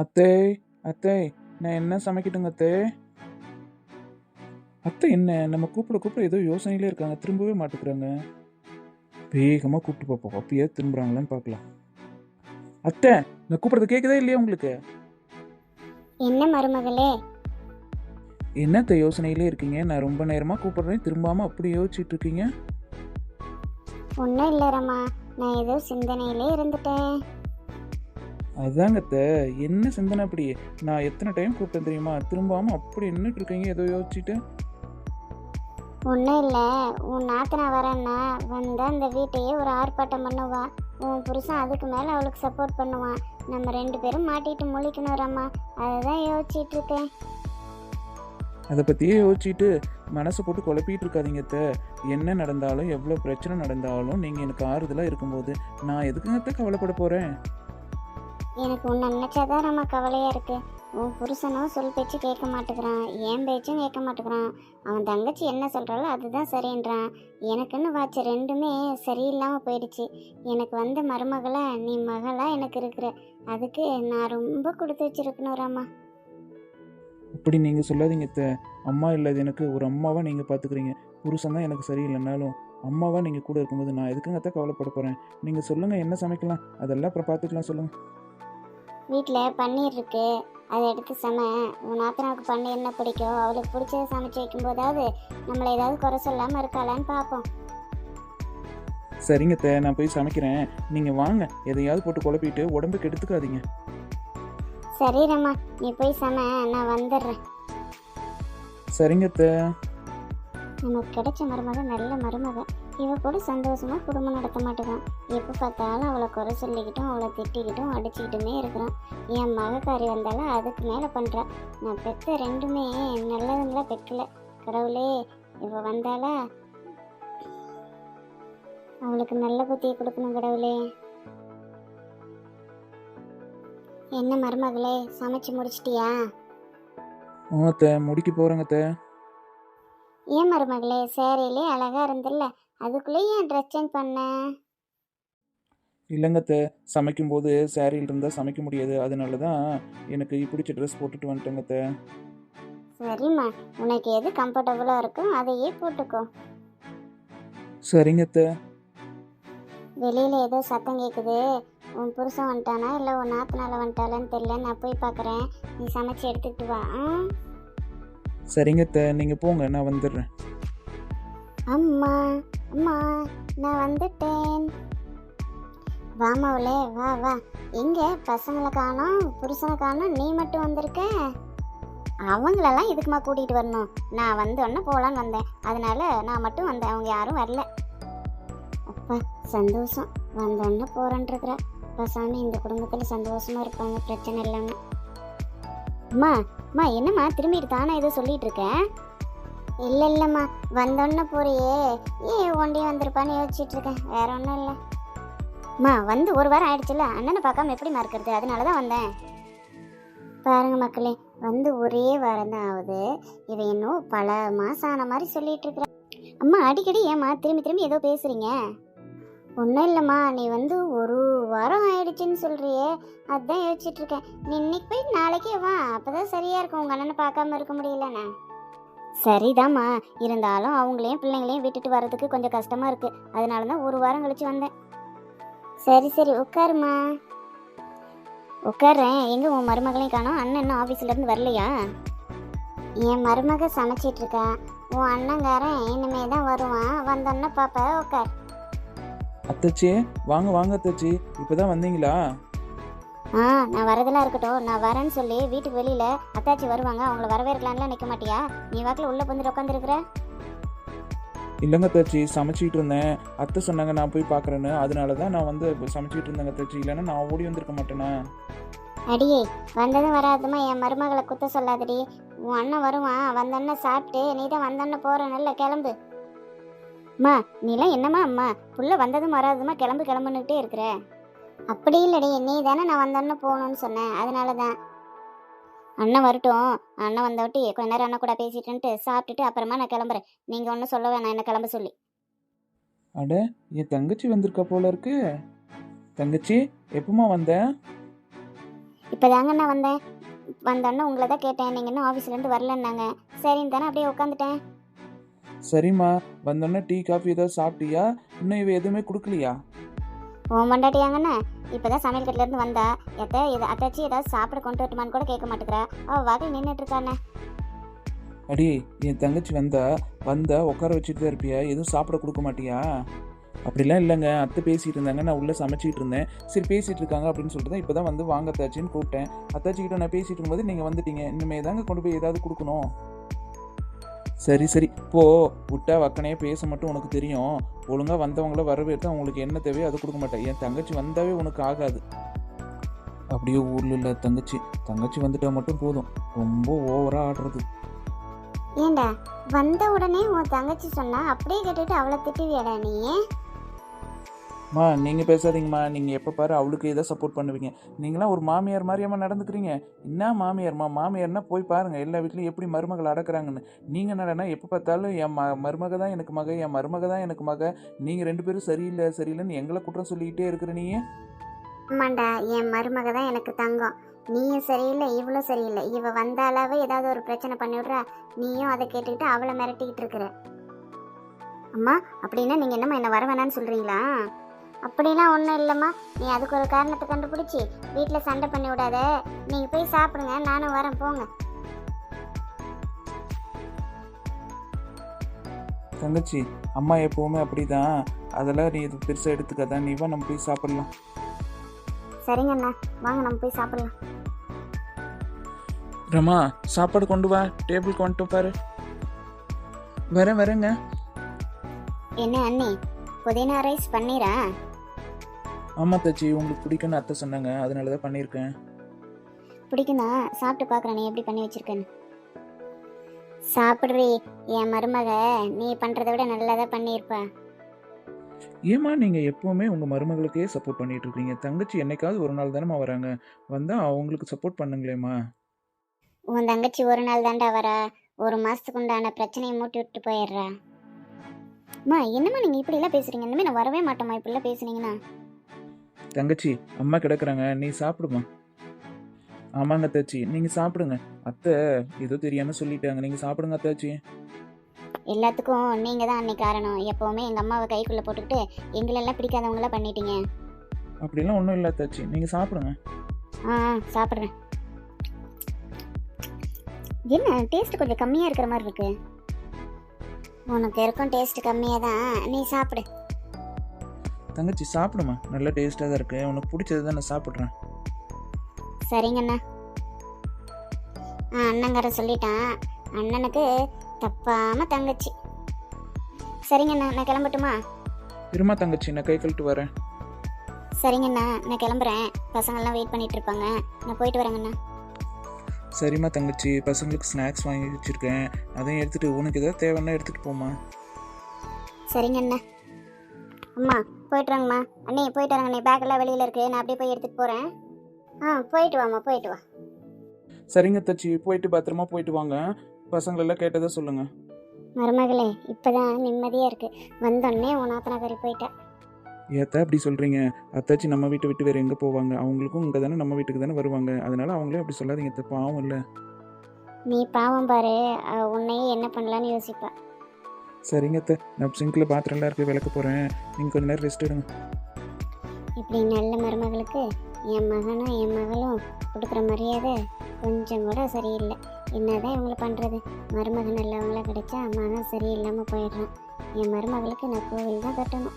அத்தை அத்தை நான் என்ன சமைக்கட்டுங்க அத்தை? அத்தை என்ன நம்ம கூப்பிட கூப்பிட ஏதோ யோசனையிலே இருக்காங்க திரும்பவே மாட்டுக்கிறாங்க. வேகமாக கூப்பிட்டு பார்ப்போம் அப்பயே திரும்புறாங்களான்னு பார்க்கலாம். அத்தை நான் கூப்பிடுறது கேட்குதா இல்லையா உங்களுக்கு? என்ன மருமகளே? என்னத்த யோசனையிலே இருக்கீங்க? நான் ரொம்ப நேரமாக கூப்பிடுறேன் திரும்பாமல் அப்படி யோசிச்சுட்டு இருக்கீங்க? ஒன்றும் இல்லை ரம்மா நான் ஏதோ சிந்தனையிலே இருந்துட்டேன். அதாங்க அத்தை. என்ன சிந்தனை அப்படி நான் எத்தனை டைம் கூப்பிட்டேன் தெரியுமா? திரும்பாமல் அப்படி நின்றுட்டு இருக்கீங்க ஏதோ யோசிச்சுட்டு. ஒன்றும் இல்லை. உன் நாத்தனா வரேன்னா வந்து அந்த வீட்டையே ஒரு ஆர்ப்பாட்டம் பண்ணுவா. உன் புருஷன் அதுக்கு மேலே அவளுக்கு சப்போர்ட் பண்ணுவான். நம்ம ரெண்டு பேரும் மாட்டிட்டு முழிக்கணும் ரம்மா. அதை தான் யோசிச்சிட்டு இருக்கேன். அதை பற்றியே யோசிச்சுட்டு மனசை போட்டு குழப்பிட்டு இருக்காதீங்க அத்தை. என்ன நடந்தாலும் எவ்வளோ பிரச்சனை நடந்தாலும் நீங்கள் எனக்கு ஆறுதலாக இருக்கும்போது நான் எதுக்குங்க கவலைப்பட போகிறேன் எனக்கு உன்னை நினச்சாதான் ரம்மா கவலையாக இருக்கு. உன் புருஷனும் சொல் பேச்சு கேட்க மாட்டேங்கிறான் என் பேச்சும் கேட்க மாட்டேங்கிறான் அவன் தங்கச்சி என்ன சொல்கிறாளோ அதுதான் சரின்றான். எனக்குன்னு வாட்ச ரெண்டுமே சரியில்லாமல் போயிடுச்சு. எனக்கு வந்த மருமகளா நீ மகளாக எனக்கு இருக்கிற. அதுக்கு நான் ரொம்ப கொடுத்து வச்சிருக்கணும் ராமா இப்படி நீங்கள் சொல்லாதீங்க அத்தை. அம்மா இல்லாத எனக்கு ஒரு அம்மாவாக நீங்கள் பார்த்துக்கிறீங்க புருஷன் தான் எனக்கு சரியில்லைனாலும் அம்மாவாக நீங்கள் கூட இருக்கும்போது நான் எதுக்குங்க தான் கவலைப்பட போகிறேன் நீங்கள் சொல்லுங்கள் என்ன சமைக்கலாம்? அதெல்லாம் அப்புறம் பார்த்துக்கலாம் சொல்லுங்கள் வீட்டில் பன்னீர் இருக்கு அதை எடுத்து சம. உன் நாத்தனாவுக்கு பன்னீர் என்ன பிடிக்கும்? அவளுக்கு பிடிச்சத சமைச்சு வைக்கும்போதாவது நம்மளை ஏதாவது குறை சொல்லாமல் இருக்காளான்னு பார்ப்போம். சரிங்க அத்தை நான் போய் சமைக்கிறேன். நீங்கள் வாங்க எதையாவது போட்டு குழப்பிட்டு உடம்புக்கு எடுத்துக்காதீங்க. சரி ரம்மா நீ போய் சம நான் வந்துடுறேன். சரிங்க அத்தை. நமக்கு கிடைச்ச மருமக நல்ல மருமக. இவ கூட சந்தோஷமா குடும்பம் நடத்த மாட்டேங்கான் எப்போ பார்த்தாலும் அவளை குறை சொல்லிக்கிட்டும் அவளை திட்டிக்கிட்டும் அடிச்சுக்கிட்டுமே இருக்கிறான். என் மகக்காரி வந்தாலும் அதுக்கு மேலே பண்ணுறா நான் பெத்த ரெண்டுமே நல்லதுங்களா பெக்கல கடவுளே இவ வந்தாளா? அவளுக்கு நல்ல புத்தியை கொடுக்கணும் கடவுளே. என்ன மருமகளே சமைச்சு முடிச்சிட்டியா? ஆ முடிக்க போகிறேங்க ஏன் மருமகளே சேரையிலே அழகா இருந்தில்ல அதுக்குள்ளே ஏன் ட்ரெஸ் சேஞ்ச் பண்ண? இல்லைங்க அத்தை. சமைக்கும்போது சேரீல் இருந்தால் சமைக்க முடியாது. அதனால தான் எனக்கு பிடிச்ச ட்ரெஸ் போட்டுட்டு வந்துட்டேங்க அத்தை. சரிம்மா. உனக்கு எது கம்ஃபர்டபுளாக இருக்கோ அதையே போட்டுக்கோ. சரிங்க அத்தை. வெளியில் ஏதோ சத்தம் கேட்குது உன் புருஷன் வந்துட்டானா? இல்லை உன் நாத்தனால வந்துட்டாளான்னு தெரியல நான் போய் பார்க்குறேன். நீ சமைச்சு எடுத்துக்கிட்டு வா ஆ? சரிங்க அத்தை. நீங்கள் போங்க. நான் வந்துடுறேன். அம்மா. அம்மா நான் வந்துட்டேன். வாமாவுலே வா வா. எங்க? பசங்களை காணோம் புருஷனை காணோம். நீ மட்டும் வந்திருக்க? அவங்களெல்லாம் இதுக்குமா கூட்டிகிட்டு வரணும்? நான் வந்து ஒன்று போகலான்னு வந்தேன். அதனால நான் மட்டும் வந்தேன். அவங்க யாரும் வரல. அப்பா சந்தோஷம். வந்தோடனே போகிறேன்ருக்குற பசாமி இந்த குடும்பத்தில் சந்தோஷமாக இருப்பாங்க. பிரச்சனை இல்லாமல் அம்மா அம்மா என்னம்மா? திரும்பிட்டு தானே ஏதோ சொல்லிகிட்டு இருக்கேன் இல்லை இல்லைம்மா வந்தோடனே போறியே. ஏன் ஒண்டி வந்திருப்பான்னு யோசிச்சுட்டு இருக்கேன் வேற ஒன்றும் இல்லை. அம்மா வந்து ஒரு வாரம் ஆயிடுச்சுல்ல அண்ணனை பார்க்காம எப்படி மறக்கிறது? அதனால தான் வந்தேன். பாருங்க மக்களே வந்து ஒரே வாரம் தான் ஆகுது. இவ இன்னும் பல மாதம் ஆன மாதிரி சொல்லிட்டு இருக்கிற அம்மா அடிக்கடி ஏம்மா திரும்பி திரும்பி ஏதோ பேசுறீங்க? ஒன்றும் இல்லைம்மா நீ வந்து ஒரு வாரம் ஆயிடுச்சுன்னு சொல்றியே. அதான் யோசிச்சுட்டு இருக்கேன் நீ இன்னைக்கு போய் நாளைக்கே வா. அப்பதான் சரியா இருக்கும். உங்க அண்ணனை பார்க்காம இருக்க முடியலண்ணே சரிதாம்மா. இருந்தாலும் அவங்களையும் பிள்ளைங்களையும் விட்டுட்டு வர்றதுக்கு கொஞ்சம் கஷ்டமாக இருக்குது அதனால தான் ஒரு வாரம் கழிச்சு வந்தேன். சரி சரி உட்காருமா உட்கார்றேன். எங்கே உன் மருமகளையும் காணோம். அண்ணன் இன்னும் ஆஃபீஸ்லேருந்து வரலையா? என் மருமக சமைச்சிட்டு இருக்கா. உன் அண்ணங்காரன் இனிமே தான் வருவான். வந்தோன்னா பாப்பா உட்கார். அத்தச்சி வாங்க வாங்க அத்தச்சி. இப்போ தான் வந்தீங்களா? ஆ நான் வரதெல்லாம் இருக்கட்டும். நான் வரேன்னு சொல்லி வீட்டுக்கு வெளியில அத்தாச்சி வருவாங்க. அவங்கள வரவேற்கலான்லாம் நிற்க மாட்டியா? நீ வாக்கில் உள்ள வந்துட்டு உட்காந்துருக்குற இல்லைங்க அத்தாச்சி சமைச்சிட்டு இருந்தேன். அத்தை சொன்னாங்க நான் போய் பார்க்குறேன்னு அதனால தான் நான் வந்து சமைச்சிட்டு இருந்தேங்க அத்தாச்சி. இல்லைன்னா நான் ஓடி வந்திருக்க மாட்டேனா? அடியே வந்ததும் வராதுமா என் மருமகளை குத்த சொல்லாதடி. உன் அண்ணன் வருவான். வந்தோன்னே சாப்பிட்டு நீ தான் வந்தோன்னே போற நல்ல கிளம்பு. அம்மா நீலாம் என்னம்மா அம்மா? புள்ள வந்ததும் வராதுமா கிளம்பு கிளம்புன்னுக்கிட்டே இருக்கிற. அப்படி இல்லடி நீ தானே நான் வந்தோன்னே போகணும்னு சொன்னேன். அதனால தான் அண்ணன் வரட்டும். அண்ணன் வந்தவட்டி கொஞ்ச நேரம் அண்ணன் கூட பேசிட்டுன்ட்டு சாப்பிட்டுட்டு அப்புறமா நான் கிளம்புறேன். நீங்கள் ஒன்றும் சொல்ல வேணாம் என்ன கிளம்ப சொல்லி. அட என் தங்கச்சி வந்திருக்கா போல இருக்கு. தங்கச்சி எப்பமா வந்த? இப்போதாங்க நான் வந்தேன். வந்தோடனே உங்களை தான் கேட்டேன். நீங்கள் இன்னும் ஆஃபீஸ்லேருந்து வரலன்னாங்க. சரின்னு தானே அப்படியே உட்காந்துட்டேன். சரிம்மா வந்தோடனே டீ காஃபி ஏதாவது சாப்பிட்டியா? இன்னும் இவ எதுவுமே கொடுக்கலையா? உன் மண்டாட்டியாங்கண்ணே இப்போ தான் சமையல் கட்டிலேருந்து வந்தா எத்த இது அத்தாச்சி ஏதாவது சாப்பிட கொண்டு வரட்டுமான்னு கூட கேட்க மாட்டேங்கிறா. அவள் வாக்கில் நின்றுட்டு இருக்காண்ணே. அடி என் தங்கச்சி வந்தா வந்தா உட்கார வச்சுட்டு தான் இருப்பியா? எதுவும் சாப்பிட கொடுக்க மாட்டியா? அப்படிலாம் இல்லைங்க. அத்தை பேசிட்டு இருந்தாங்க. நான் உள்ளே சமைச்சிட்டு இருந்தேன். சரி பேசிகிட்டு இருக்காங்க அப்படின்னு சொல்லிட்டு தான் இப்போ தான் வந்து வாங்க அத்தாச்சின்னு கூப்பிட்டேன். அத்தாச்சிக்கிட்ட நான் பேசிகிட்டு இருக்கும்போது நீங்கள் வந்துட்டீங்க. இனிமேல் தாங்க கொண்டு போய் ஏதாவது கொடுக்கணும். சரி சரி. போ விட்டா வக்கனையே பேச மட்டும் உனக்கு தெரியும். ஒழுங்காக வந்தவங்கள வரவேற்று அவங்களுக்கு என்ன தேவையோ அதை கொடுக்க மாட்டேன். என் தங்கச்சி வந்தாவே உனக்கு ஆகாது. அப்படியே ஊரில் இல்லை தங்கச்சி. தங்கச்சி வந்துட்டா மட்டும் போதும். ரொம்ப ஓவராக ஆடுறது. ஏண்டா? வந்த உடனே உன் தங்கச்சி சொன்னா அப்படியே கேட்டுட்டு அவளை திட்டுவியாடா நீ மா நீங்கள் பேசாதீங்கம்மா. நீங்கள் எப்போ பாரு அவளுக்கு எதை சப்போர்ட் பண்ணுவீங்க. நீங்களாம் ஒரு மாமியார் மாதிரியம்மா நடந்துக்கிறீங்க. என்ன மாமியார்மா? மாமியார்னா போய் பாருங்கள் எல்லா வீட்லையும் எப்படி மருமகள் அடக்குறாங்கன்னு. நீங்கள் என்னடனா எப்போ பார்த்தாலும் என் ம மருமக தான் எனக்கு மக என் மருமக தான் எனக்கு மக. நீங்கள் ரெண்டு பேரும் சரியில்லை சரியில்லைன்னு எங்களை குற்றம் சொல்லிக்கிட்டே இருக்கிற நீங்க ஆமாண்டா என் மருமக தான் எனக்கு தங்கம். நீயும் சரியில்லை இவளும் சரியில்லை. இவ வந்தாலாவே ஏதாவது ஒரு பிரச்சனை பண்ணி விட்றா. நீயும் அதை கேட்டுக்கிட்டு அவளை மிரட்டிக்கிட்டு இருக்கிற. அம்மா அப்படின்னா நீங்கள் என்னம்மா என்ன வர வேணாம்னு சொல்கிறீங்களா அப்படிலாம் ஒன்றும் இல்லைம்மா. நீ அதுக்கு ஒரு காரணத்தை கண்டுபிடிச்சி வீட்டில் சண்டை பண்ணி விடாத. நீங்கள் போய் சாப்பிடுங்க நானும் வரேன் போங்க. தங்கச்சி அம்மா எப்போவுமே அப்படிதான். அதெல்லாம் நீ இது பெருசாக எடுத்துக்காதான் நீ வா நம்ம போய் சாப்பிட்லாம். சரிங்கண்ணா வாங்க நம்ம போய் சாப்பிடலாம். ரமா சாப்பாடு கொண்டு வா. டேபிள் கொண்டு பாரு. வரேன் வரேங்க. என்ன அண்ணி புதினா ரைஸ் பண்ணிரா ஆமாம் தச்சி உங்களுக்கு பிடிக்கும்னு அத்தை சொன்னாங்க. அதனால தான் பண்ணியிருக்கேன். பிடிக்குதா சாப்பிட்டு பார்க்குறேன். எப்படி பண்ணி வச்சிருக்கேன்னு. சாப்பிட்றி என் மருமக. நீ பண்ணுறத விட நல்லா தான் பண்ணியிருப்பா. ஏம்மா நீங்கள் எப்போவுமே உங்கள் மருமகளுக்கே சப்போர்ட் பண்ணிட்டு இருக்கீங்க. தங்கச்சி என்னைக்காவது ஒரு நாள் தானேம்மா வராங்க. வந்தால் அவங்களுக்கு சப்போர்ட் பண்ணுங்களேம்மா. உன் தங்கச்சி ஒரு நாள் தாண்டா வரா. ஒரு மாதத்துக்கு உண்டான பிரச்சனையை மூட்டி விட்டு போயிடுறா. அம்மா என்னம்மா நீங்கள் இப்படிலாம் பேசுகிறீங்க இனிமேல் நான் வரவே மாட்டேம்மா இப்படிலாம் பேசுனீங்கன்னா. தங்கச்சி அம்மா கிடக்குறாங்க நீ சாப்பிடுமா? ஆமாங்க அத்தாச்சி நீங்கள் சாப்பிடுங்க. அத்தை ஏதோ தெரியாமல் சொல்லிட்டாங்க. நீங்கள் சாப்பிடுங்க அத்தாச்சி. எல்லாத்துக்கும் நீங்கள் தான் அன்னைக்கு காரணம். எப்போவுமே எங்கள் அம்மாவை கைக்குள்ளே போட்டுக்கிட்டு எங்களெல்லாம் பிடிக்காதவங்களாம் பண்ணிட்டீங்க. அப்படிலாம் ஒன்றும் இல்லை அத்தாச்சி. நீங்கள் சாப்பிடுங்க. ஆ சாப்பிட்றேன். என்ன டேஸ்ட் கொஞ்சம் கம்மியாக இருக்கிற மாதிரி இருக்கு. உனக்கு இருக்கும் டேஸ்ட் கம்மியாக தான் நீ சாப்பிடு. தங்கச்சி சாப்பிடுமா? நல்ல டேஸ்ட்டாக தான் இருக்குது உனக்கு பிடிச்சது தான் நான் சாப்பிட்றேன். சரிங்கண்ணா ஆ அண்ணங்கார சொல்லிட்டான். அண்ணனுக்கு தப்பாம தங்கச்சி. சரிங்கண்ணா நான் கிளம்பட்டுமா? இருமா தங்கச்சி நான் கை கழட்டு வரேன். சரிங்கண்ணா நான் கிளம்புறேன். பசங்கள்லாம் வெயிட் பண்ணிட்டு இருப்பாங்க. நான் போயிட்டு வரேங்கண்ணா சரிம்மா தங்கச்சி பசங்களுக்கு ஸ்நாக்ஸ் வாங்கி வச்சுருக்கேன். அதையும் எடுத்துகிட்டு உனக்கு எதாவது தேவைன்னா எடுத்துகிட்டு போம்மா. சரிங்கண்ணா அம்மா போயிட்டு வாங்கம்மா அண்ணே போயிட்டு வரங்க நீ பேக்கெல்லாம் வெளியில் இருக்கு. நான் அப்படியே போய் எடுத்துகிட்டு போகிறேன் ஆ போயிட்டு வாம்மா போயிட்டு வா. சரிங்க தச்சி. போயிட்டு பத்திரமா போயிட்டு வாங்க. பசங்களெல்லாம் கேட்டதை சொல்லுங்கள் மருமகளே இப்போதான் நிம்மதியாக இருக்கு. வந்தோடனே உன் நாத்தனாக்காரி போயிட்டா. ஏத்தா அப்படி சொல்கிறீங்க அத்தாச்சி நம்ம வீட்டை விட்டு வேறு எங்கே போவாங்க? அவங்களுக்கும் இங்கே தானே நம்ம வீட்டுக்கு தானே வருவாங்க. அதனால அவங்களே அப்படி சொல்லாதீங்க அத்தை, பாவம் இல்லை. நீ பாவம் பாரு. உன்னையே என்ன பண்ணலான்னு யோசிப்பா. சரிங்க அத்தை. நான் சிங்கில் பாத்திரம்லாம் இருக்க விளக்க போகிறேன் நீங்கள் கொஞ்ச நேரம் ரெஸ்ட் எடுங்க. இப்படி நல்ல மருமகளுக்கு என் மகனும் என் மகளும் கொடுக்குற மரியாதை கொஞ்சம் கூட சரியில்லை. என்னதான் இவங்களை பண்ணுறது மருமகன் நல்லவங்களா கிடைச்சா மகன் சரியில்லாமல் போயிடுறான். என் மருமகளுக்கு நான் கோவில் தான் கட்டணும்.